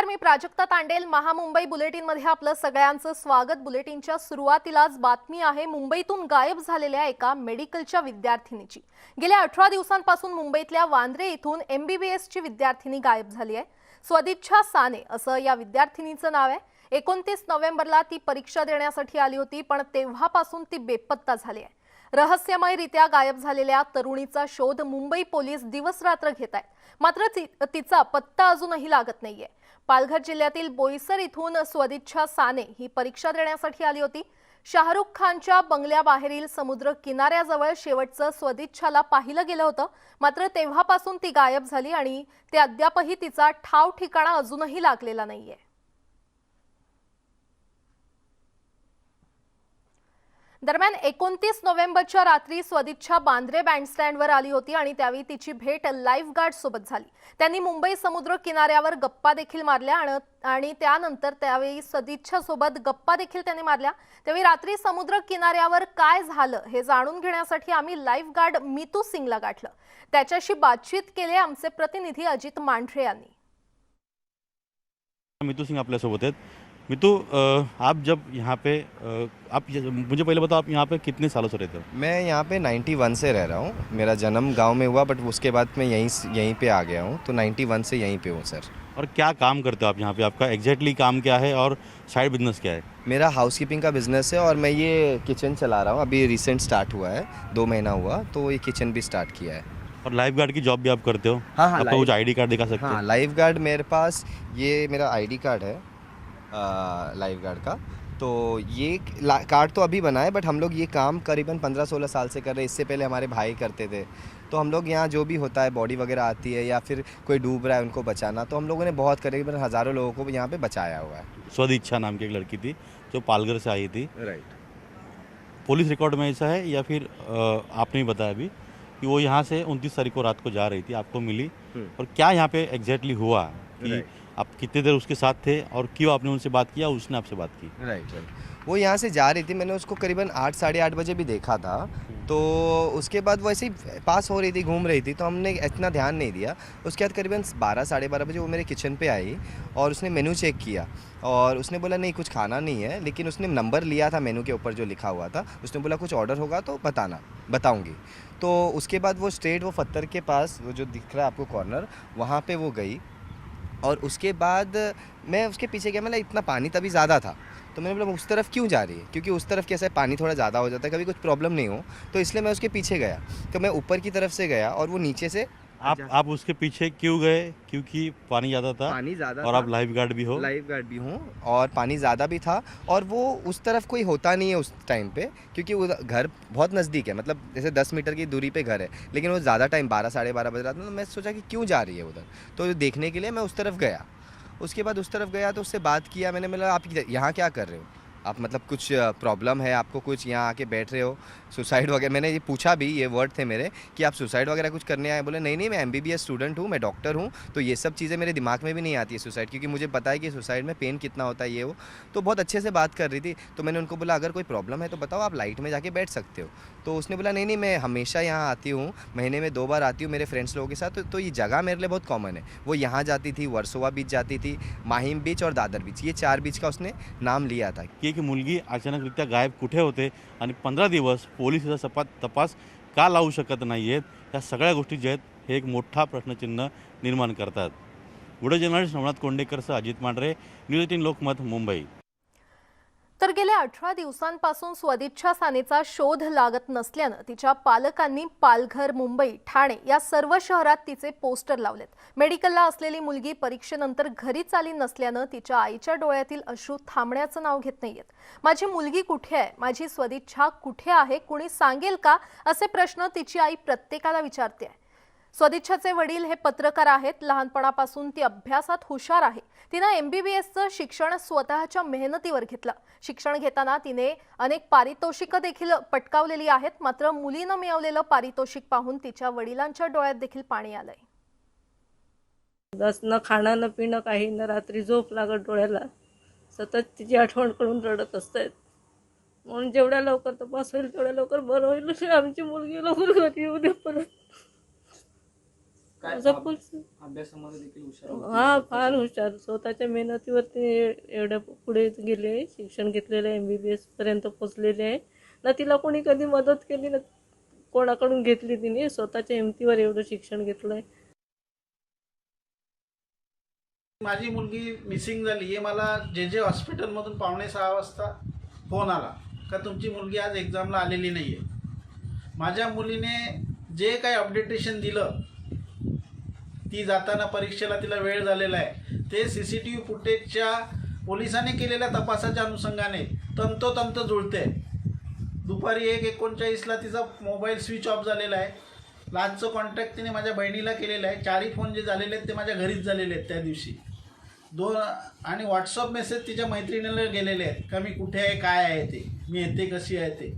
नमस्कार मी प्राजक्ता तांडेल. महामुंबई बुलेटिनमध्ये आपलं सगळ्यांचं स्वागत. बुलेटिनच्या सुरुवातीलाच बातमी आहे मुंबईतून गायब झालेल्या एका मेडिकलच्या विद्यार्थिनीची. गेल्या अठरा दिवसांपासून मुंबईतल्या वांद्रे इथून एमबीबीएसची विद्यार्थिनी गायब झाली आहे. स्वदिच्छा साने असं या विद्यार्थिनीचं नाव आहे. एकोणतीस नोव्हेंबरला ती परीक्षा देण्यासाठी आली होती पण तेव्हापासून ती बेपत्ता झाली आहे. रहस्यमयरित्या गायब झालेल्या तरुणीचा शोध मुंबई पोलीस दिवसरात्र घेत आहेत. मात्र ति- तिचा पत्ता अजूनही लागत नाहीये. पालघर जिल्ह्यातील बोईसर इथून स्वदिच्छा साने ही परीक्षा देण्यासाठी आली होती. शाहरुख खानच्या बंगल्याबाहेरील समुद्र किनाऱ्याजवळ शेवटचं स्वदिच्छाला पाहिलं गेलं होतं. मात्र तेव्हापासून ती गायब झाली आणि ते अद्यापही तिचा ठाव ठिकाणा अजूनही लागलेला नाहीये. दरम्यान एकोणतीस नोव्हेंबरच्या रात्री स्वदिच्छा बांद्रे बँडस्टँडवर आली होती आणि त्यावेळी तिची भेट लाईफ गार्ड सोबत झाली. त्यांनी मुंबई समुद्र किनाऱ्यावर गप्पा देखील मारल्या आणि- आणि त्यानंतर त्यावेळी सदिच्छा सोबत गप्पा देखील त्यांनी मारल्या. त्यावेळी रात्री समुद्र किनाऱ्यावर काय झालं हे जाणून घेण्यासाठी आम्ही लाईफ गार्ड मितू सिंगला गाठलं. त्याच्याशी बातचीत केली आमचे प्रतिनिधी अजित मांढरे यांनी. मितू सिंग आपल्यासोबत आहेत. मितू आप जब यहाँ पे आप मुझे पहले बताओ आप यहाँ पे कितने सालों से रहते हो? मैं यहाँ पे 91 से रह रहा हूँ। मेरा जन्म गाँव में हुआ बट उसके बाद मैं यहीं यहीं पे आ गया हूँ। तो 91 से यहीं पे हूँ सर और क्या काम करते हो आप यहाँ पे? आपका एग्जैक्टली काम क्या है और साइड बिज़नेस क्या है? मेरा हाउसकीपिंग का बिज़नेस है और मैं ये किचन चला रहा हूँ। अभी रिसेंट स्टार्ट हुआ है दो महीना हुआ तो ये किचन भी स्टार्ट किया है। और लाइफ गार्ड की जॉब भी आप करते हो? हाँ, हाँ, कुछ आईडी कार्ड दिखा सकते हाँ लाइफ गार्ड मेरे पास ये मेरा आईडी कार्ड है। लाइफ गार्ड का। तो ये कार्ड तो अभी बना है बट हम लोग ये काम करीबन 15-16 साल से कर रहे हैं। इससे पहले हमारे भाई करते थे। तो हम लोग यहाँ जो भी होता है बॉडी वगैरह आती है या फिर कोई डूब रहा है उनको बचाना तो हम लोगों ने बहुत करीबन हज़ारों लोगों को यहाँ पे बचाया हुआ है। स्वदिच्छा नाम की एक लड़की थी जो पालघर से आई थी। राइट पुलिस रिकॉर्ड में ऐसा है या फिर आपने ही बताया अभी कि वो यहाँ से उनतीस तारीख को रात को जा रही थी आपको मिली। हम्म। और क्या यहाँ पे एग्जैक्टली हुआ कि Right. आप कितने देर उसके साथ थे और क्यों आपने उनसे बात किया, उसने आपसे बात की? राइट राइट वो यहाँ से जा रही थी, मैंने उसको करीबन आठ, साढ़े आठ बजे भी देखा था। तो उसके बाद वो ऐसे ही पास हो रही थी, घूम रही थी तो हमने इतना ध्यान नहीं दिया। उसके बाद करीबन बारह, साढ़े बारह बजे वो मेरे किचन पे आई और उसने मेनू चेक किया और उसने बोला, नहीं, कुछ खाना नहीं है। लेकिन उसने नंबर लिया था मेनू के ऊपर जो लिखा हुआ था। उसने बोला, कुछ ऑर्डर होगा तो बताना, बताऊँगी। तो उसके बाद वो स्ट्रेट, वो पत्थर के पास, वो जो दिख रहा है आपको कॉर्नर वहाँ पर वो गई। और उसके बाद मैं उसके पीछे गया मतलब इतना पानी तभी ज़्यादा था। तो मैंने बोला उस तरफ़ क्यों जा रही है? क्योंकि उस तरफ़ कैसा है पानी थोड़ा ज़्यादा हो जाता है, कभी कुछ प्रॉब्लम नहीं हो। तो इसलिए मैं उसके पीछे गया। तो मैं ऊपर की तरफ़ से गया और वो नीचे से आप आप उसके पीछे क्यों गए? क्योंकि पानी ज़्यादा था पानी ज़्यादा और आप लाइफ गार्ड भी हो। लाइफ गार्ड भी हूँ और पानी ज़्यादा भी था और वो उस तरफ़ कोई होता नहीं है उस टाइम पे क्योंकि वो घर बहुत नज़दीक है। मतलब जैसे दस मीटर की दूरी पे घर है लेकिन वो ज़्यादा टाइम बारह साढ़े बारह बज रहा था तो मैं सोचा कि क्यों जा रही है उधर? तो देखने के लिए मैं उस तरफ़ गया। उसके बाद उस तरफ़ गया तो उससे बात किया मैंने मतलब आप यहाँ क्या कर रहे हो? आप मतलब कुछ प्रॉब्लम है आपको कुछ यहाँ आके बैठ रहे हो सुसाइड वगैरह मैंने ये पूछा भी ये वर्ड थे मेरे कि आप सुसाइड वगैरह कुछ करने आए बोले नहीं नहीं मैं एमबीबीएस स्टूडेंट हूँ मैं डॉक्टर हूँ तो ये सब चीज़ें मेरे दिमाग में भी नहीं आती है सुसाइड क्योंकि मुझे पता है कि सुसाइड में पेन कितना होता है ये वो तो बहुत अच्छे से बात कर रही थी तो मैंने उनको बोला अगर कोई प्रॉब्लम है तो बताओ आप लाइट में जाके बैठ सकते हो। तो उसने बोला नहीं नहीं मैं हमेशा यहाँ आती हूँ महीने में दो बार आती हूँ मेरे फ्रेंड्स लोगों के साथ तो, तो ये जगह मेरे लिए बहुत कॉमन है। वो यहाँ जाती थी वर्सोवा बीच जाती थी माहिम बीच और दादर बीच ये चार बीच का उसने नाम लिया था। की की मुलगी अचानकरित्या गायब कुठे होते आणि पंधरा दिवस पोलीस याचा सपा तपास का लावू शकत नाही आहेत या सगळ्या गोष्टी ज्या आहेत हे एक मोठा प्रश्नचिन्ह निर्माण करतात. व्हिडिओ जर्नलिस्ट नवनाथ कोंडेकरसह अजित मांढरे न्यूज एटीन लोकमत मुंबई. तर गेल्या अठरा दिवसांपासून स्वदिच्छा सानेचा शोध लागत नसल्यानं तिच्या पालकांनी पालघर मुंबई ठाणे या सर्व शहरात तिचे पोस्टर लावलेत. मेडिकलला असलेली मुलगी परीक्षेनंतर घरीच आली नसल्यानं तिच्या आईच्या डोळ्यातील अश्रू थांबण्याचं नाव घेत नाहीयेत. माझी मुलगी कुठे आहे? माझी स्वदिच्छा कुठे आहे? कुणी सांगेल का? असे प्रश्न तिची आई प्रत्येकाला विचारते आहे स्वदिच्छाचे वडील हे पत्रकार आहेत. लहानपणापासून ती अभ्यासात हुशार आहे. तिनं एमबीबीएसचं शिक्षण स्वतःच्या मेहनतीवर घेतलं. शिक्षण घेताना तिने अनेक पारितोषिकं देखील पटकावलेली आहेत. मात्र मुलीनं मिळवलेलं पारितोषिक पाहून तिच्या वडिलांच्या डोळ्यात देखील पाणी आलंय. न खाणं न पिणं काही न रात्री झोप लागत डोळ्याला. सतत तिची आठवण करून रडत असतात. म्हणून जेवढ्या लवकर तपास होईल तेवढ्या लवकर बरं होईल. आमची मुलगी लवकर घरी येऊ दे परत. माझा पोलीस अभ्यासामध्ये देखील हुशार होते. हा फार हुशार. स्वतःच्या मेहनतीवरती एवढ्या पुढे गेले शिक्षण घेतलेलं आहे. एम बी बी एसपर्यंत पोचलेले आहे. ना तिला कोणी कधी मदत केली ना कोणाकडून घेतली तिने? स्वतःच्या हिमतीवर एवढं शिक्षण घेतलं आहे. माझी मुलगी मिसिंग झाली. आहे मला जे जे हॉस्पिटलमधून पावणे सहा वाजता फोन आला. का तुमची मुलगी आज एक्झामला आलेली नाही आहे माझ्या मुलीने जे काही अपडेटेशन दिलं ती जाताना परीक्षेला तिला वेळ झालेला आहे. ते सी सी टी व्ही फुटेजच्या पोलिसांनी केलेल्या तपासाच्या अनुषंगाने तंतोतंत जुळते. दुपारी एक एकोणचाळीसला तिचा मोबाईल स्विच ऑफ झालेला आहे. लास्टचं कॉन्टॅक्ट तिने माझ्या बहिणीला केलेलं आहे. चारही फोन जे झालेले आहेत ते माझ्या घरीच झालेले आहेत त्या दिवशी. दोन आणि व्हॉट्सअप मेसेज तिच्या मैत्रिणीला गेलेले आहेत. का मी कुठे आहे काय आहे ते? मी येते कशी आहे ते?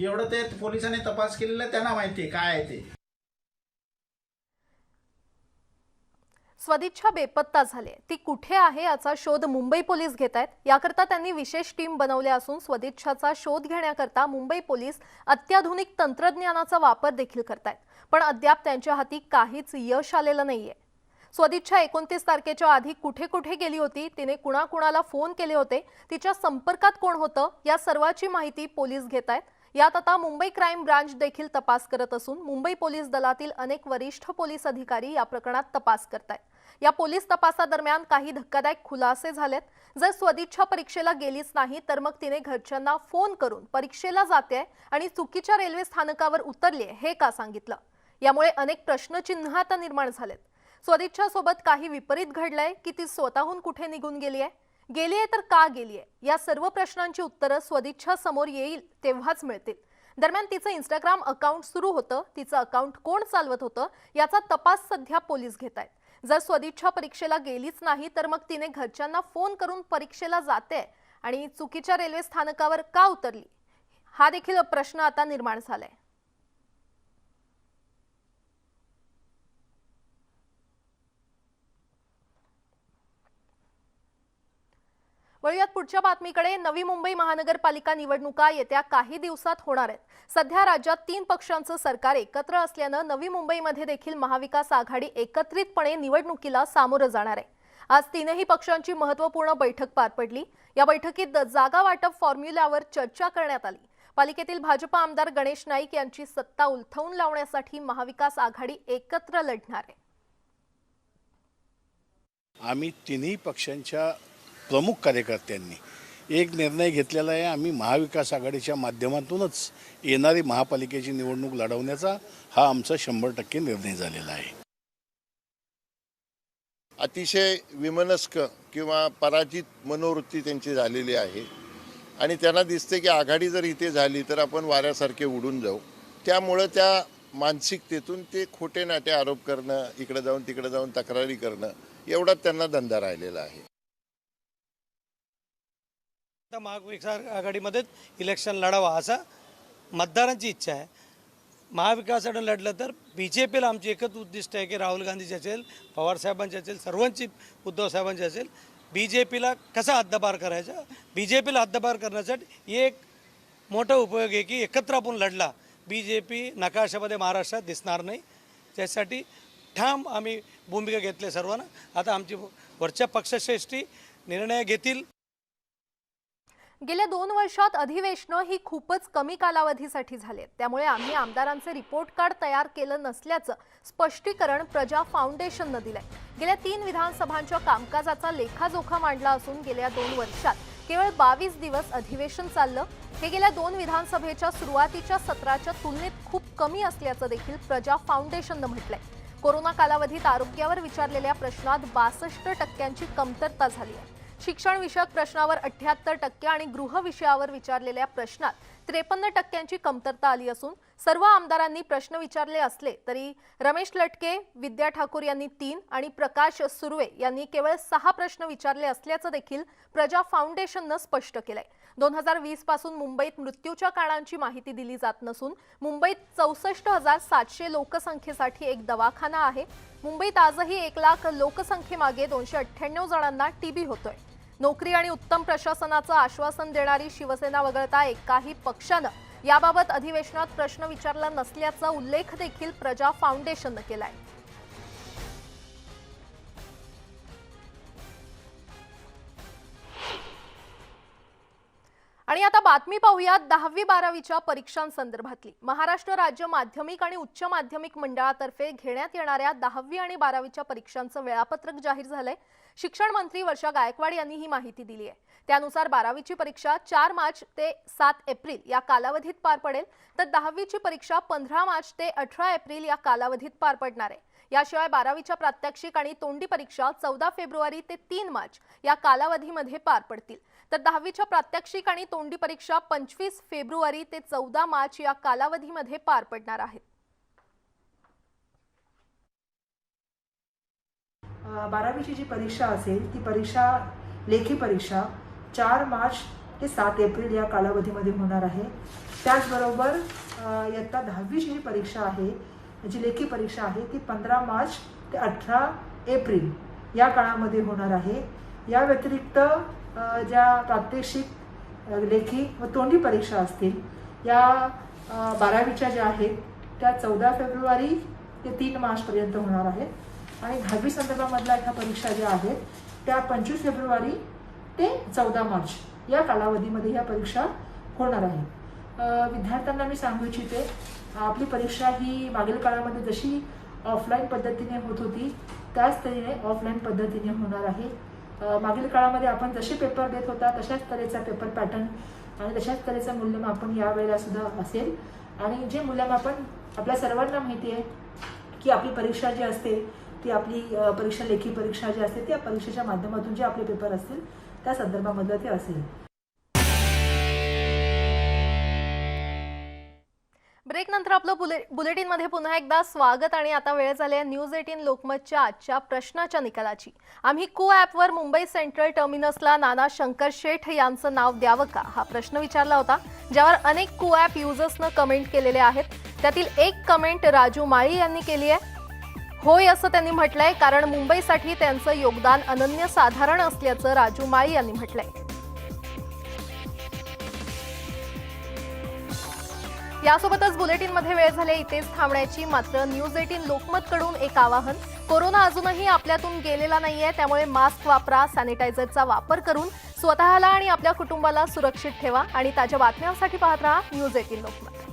एवढं ते पोलिसांनी तपास केलेला आहे त्यांना माहिती आहे काय आहे ते? स्वदिच्छा बेपत्ता झाली. आहे. ती कुठे आहे याचा शोध मुंबई पोलीस घेत आहेत याकरता त्यांनी विशेष टीम बनवल्या असून स्वदिच्छाचा शोध घेण्याकरता मुंबई पोलीस अत्याधुनिक तंत्रज्ञानाचा वापर देखील करतायत. पण अद्याप त्यांच्या हाती काहीच यश आलेलं नाहीये. स्वदिच्छा एकोणतीस तारखेच्या आधी कुठे कुठे गेली होती तिने कुणाकुणाला फोन केले होते तिच्या संपर्कात कोण होतं या सर्वाची माहिती पोलीस घेत आहेत यात आता मुंबई क्राईम ब्रांच देखील तपास करत असून मुंबई पोलीस दलातील अनेक वरिष्ठ पोलीस अधिकारी या प्रकरणात तपास करतायत. या पोलीस तपासादरम्यान काही धक्कादायक खुलासे झालेत. जर स्वदिच्छा परीक्षेला गेलीच नाही तर मग तिने घरच्यांना फोन करून परीक्षेला जाते आणि चुकीच्या रेल्वे स्थानकावर उतरली हे का सांगितलं? यामुळे अनेक प्रश्नचिन्ह आता निर्माण झालेत. स्वदिच्छा सोबत काही विपरीत घडलंय की ती स्वतःहून कुठे निघून गेली आहे गेली आहे तर का गेली आहे या सर्व प्रश्नांची उत्तरं स्वदिच्छा समोर येईल तेव्हाच मिळतील. दरम्यान तिचं इंस्टाग्राम अकाउंट सुरू होतं. तिचं अकाउंट कोण चालवत होतं? याचा तपास सध्या पोलीस घेत आहेत जर स्वदिच्छा परीक्षेला गेलीच नाही तर मग तिने घरच्यांना फोन करून परीक्षेला जाते आणि चुकीच्या रेल्वे स्थानकावर का उतरली? हा देखील प्रश्न आता निर्माण झालाय. वळूयात पुढच्या बातमीकडे. नवी मुंबई महानगरपालिका निवडणुका येत्या काही दिवसात होणार आहेत. सध्या राज्यात तीन पक्षांचं सरकार एकत्र असल्यानं नवी मुंबईमध्ये देखील महाविकास आघाडी एकत्रितपणे निवडणुकीला सामोरं जाणार आहे. आज तीनही पक्षांची महत्त्वपूर्ण बैठक पार पडली. या बैठकीत जागा वाटप फॉर्म्युल्यावर चर्चा करण्यात आली. पालिकेतील भाजपा आमदार गणेश नाईक यांची सत्ता उलथवून लावण्यासाठी महाविकास आघाडी एकत्र लढणार आहे. आम्ही तिन्ही पक्षांच्या प्रमुख कार्यकर्त्यांनी. एक निर्णय घेतलेला आहे आम्ही महाविकास आघाडीच्या माध्यमातूनच येणारी महापालिकेची निवडणूक लढवण्याचा हा आमचा शंभर टक्के निर्णय झालेला आहे. अतिशय विमनस्क किंवा पराजित मनोवृत्ती त्यांची झालेली आहे. आणि त्यांना दिसते की आघाडी जर इथे झाली तर आपण वाऱ्यासारखे उडून जाऊ. त्यामुळं त्या मानसिकतेतून ते खोटे नाटे आरोप करणं इकडं जाऊन तिकडं जाऊन तक्रारी करणं एवढाच त्यांना धंदा राहिलेला आहे. महाराष्ट्र महाविकास आघाडीमध्येच इलेक्शन लढावा असा मतदारांची इच्छा आहे. महाविकास आघाडी लढलं तर बी जे पीला आमची एकच उद्दिष्ट आहे की राहुल गांधीची असेल पवारसाहेबांची असेल सर्वांची उद्धव साहेबांची असेल बी जे पीला कसा हद्दपार करायचा? बी जे पीला हद्दपार करण्यासाठी एक मोठा उपयोग आहे की एकत्र आपण लढला. बी जे पी नकाशामध्ये महाराष्ट्रात दिसणार नाही. त्यासाठी ठाम आम्ही भूमिका घेतली सर्वांना. आता आमची वरच्या पक्षश्रेष्ठी निर्णय घेतील. गेल्या दोन वर्षात अधिवेशनं ही खूपच कमी कालावधीसाठी झालेत. त्यामुळे आम्ही आमदारांचे रिपोर्ट कार्ड तयार केलं नसल्याचं स्पष्टीकरण प्रजा फाउंडेशननं दिलंय. गेल्या तीन विधानसभांच्या कामकाजाचा लेखाजोखा मांडला असून गेल्या दोन वर्षात केवळ बावीस दिवस अधिवेशन चाललं. हे गेल्या दोन विधानसभेच्या सुरुवातीच्या सत्राच्या तुलनेत खूप कमी असल्याचं देखील प्रजा फाउंडेशननं म्हटलंय. कोरोना कालावधीत आरोग्यावर विचारलेल्या प्रश्नात बासष्ट टक्क्यांची कमतरता झाली आहे. शिक्षण विषयक प्रश्नावर अठ्याहत्तर टक्के आणि गृह विषयावर विचारलेल्या प्रश्नात त्रेपन्न टक्क्यांची कमतरता आली असून सर्व आमदारांनी प्रश्न विचारले असले तरी रमेश लटके विद्या ठाकूर यांनी तीन आणि प्रकाश सुर्वे यांनी केवळ सहा प्रश्न विचारले असल्याचं देखील प्रजा फाउंडेशननं स्पष्ट केलंय. दोन हजार वीसपासून मुंबईत मृत्यूच्या काळांची माहिती दिली जात नसून मुंबईत चौसष्ट हजार सातशे लोकसंख्येसाठी एक दवाखाना आहे. मुंबईत आजही एक लाख लोकसंख्येमागे दोनशे अठ्ठ्याण्णव जणांना टीबी होतोय. नोकरी आणि उत्तम प्रशासनाचं आश्वासन देणारी शिवसेना वगळता एकाही पक्षानं याबाबत अधिवेशनात प्रश्न विचारला नसल्याचा उल्लेख देखील प्रजा फाउंडेशननं केलाय. आणि आता बातमी पाहूयात दहावी बारावीच्या परीक्षांसंदर्भातली. महाराष्ट्र राज्य माध्यमिक आणि उच्च माध्यमिक मंडळातर्फे घेण्यात येणाऱ्या दहावी आणि बारावीच्या परीक्षांचं वेळापत्रक जाहीर झालंय. शिक्षण मंत्री वर्षा गायकवाड यांनी ही माहिती दिली आहे. त्यानुसार बारावीची परीक्षा चार मार्च ते सात एप्रिल या कालावधीत पार पडेल. तर दहावीची परीक्षा पंधरा मार्च ते अठरा एप्रिल या कालावधीत पार पडणार आहे. याशिवाय बारावीच्या प्रात्यक्षिक आणि तोंडी परीक्षा चौदा फेब्रुवारी ते तीन मार्च या कालावधीमध्ये पार पडतील. तर दहावीच्या प्रात्यक्षिक आणि तोंडी परीक्षा पंचवीस फेब्रुवारी ते चौदा मार्च या कालावधीमध्ये पार पडणार आहेत. बारावीची जी परीक्षा असेल ती परीक्षा लेखी परीक्षा चार मार्च ते सात एप्रिल या कालावधीमध्ये होणार आहे. त्याचबरोबर इयत्ता दहावीची जी परीक्षा आहे जी लेखी परीक्षा आहे ती पंधरा मार्च ते अठरा एप्रिल या काळामध्ये होणार आहे. या व्यतिरिक्त ज्या प्रात्यक्षिक लेखी व तोंडी परीक्षा असतील या बारावीच्या ज्या आहेत त्या चौदा फेब्रुवारी ते तीन मार्चपर्यंत होणार आहेत. आणि दहावी संदर्भामधल्या ह्या परीक्षा ज्या आहेत त्या पंचवीस फेब्रुवारी ते चौदा मार्च या कालावधीमध्ये ह्या परीक्षा होणार आहे. विद्यार्थ्यांना मी सांगू इच्छिते आपली परीक्षा ही मागील काळामध्ये जशी ऑफलाईन पद्धतीने होत होती त्याच तऱ्हेने ऑफलाईन पद्धतीने होणार आहे. मागील काळामध्ये आपण जसे पेपर देत होता तशाच तऱ्हेचा पेपर पॅटर्न आणि तशाच तऱ्हेचं मूल्यमापन यावेळेला सुद्धा असेल. आणि जे मूल्यमापन आपल्या सर्वांना माहिती आहे की आपली परीक्षा जी असते ती आपली परीक्षा लेखी परीक्षा जी असते त्या परीक्षेच्या माध्यमातून जे आपले पेपर असतील त्या संदर्भामधलं ते असेल. ब्रेक नंतर आपलं बुलेटिन बुलेटिनमध्ये पुन्हा एकदा स्वागत आणि आता वेळ झाली आहे न्यूज एटीन लोकमतच्या आजच्या प्रश्नाच्या निकालाची. आम्ही को ॲपवर मुंबई सेंट्रल टर्मिनसला नाना शंकर शेठ यांचं नाव द्यावं का? हा प्रश्न विचारला होता. ज्यावर अनेक को ॲप युजर्सनं कमेंट केलेले आहेत. त्यातील एक कमेंट राजू माळी यांनी केली आहे. होय असं त्यांनी म्हटलंय कारण मुंबईसाठी त्यांचं योगदान अनन्यसाधारण असल्याचं राजू माळी यांनी म्हटलंय. यासोबतच बुलेटिनमध्ये वेळ झाले इथेच थांबण्याची. मात्र न्यूज एटीन लोकमतकडून एक आवाहन कोरोना अजूनही आपल्यातून गेलेला नाहीये त्यामुळे मास्क वापरा सॅनिटायझरचा वापर करून स्वतःला आणि आपल्या कुटुंबाला सुरक्षित ठेवा. आणि ताज्या बातम्यांसाठी पाहत राहा न्यूज एटीन लोकमत.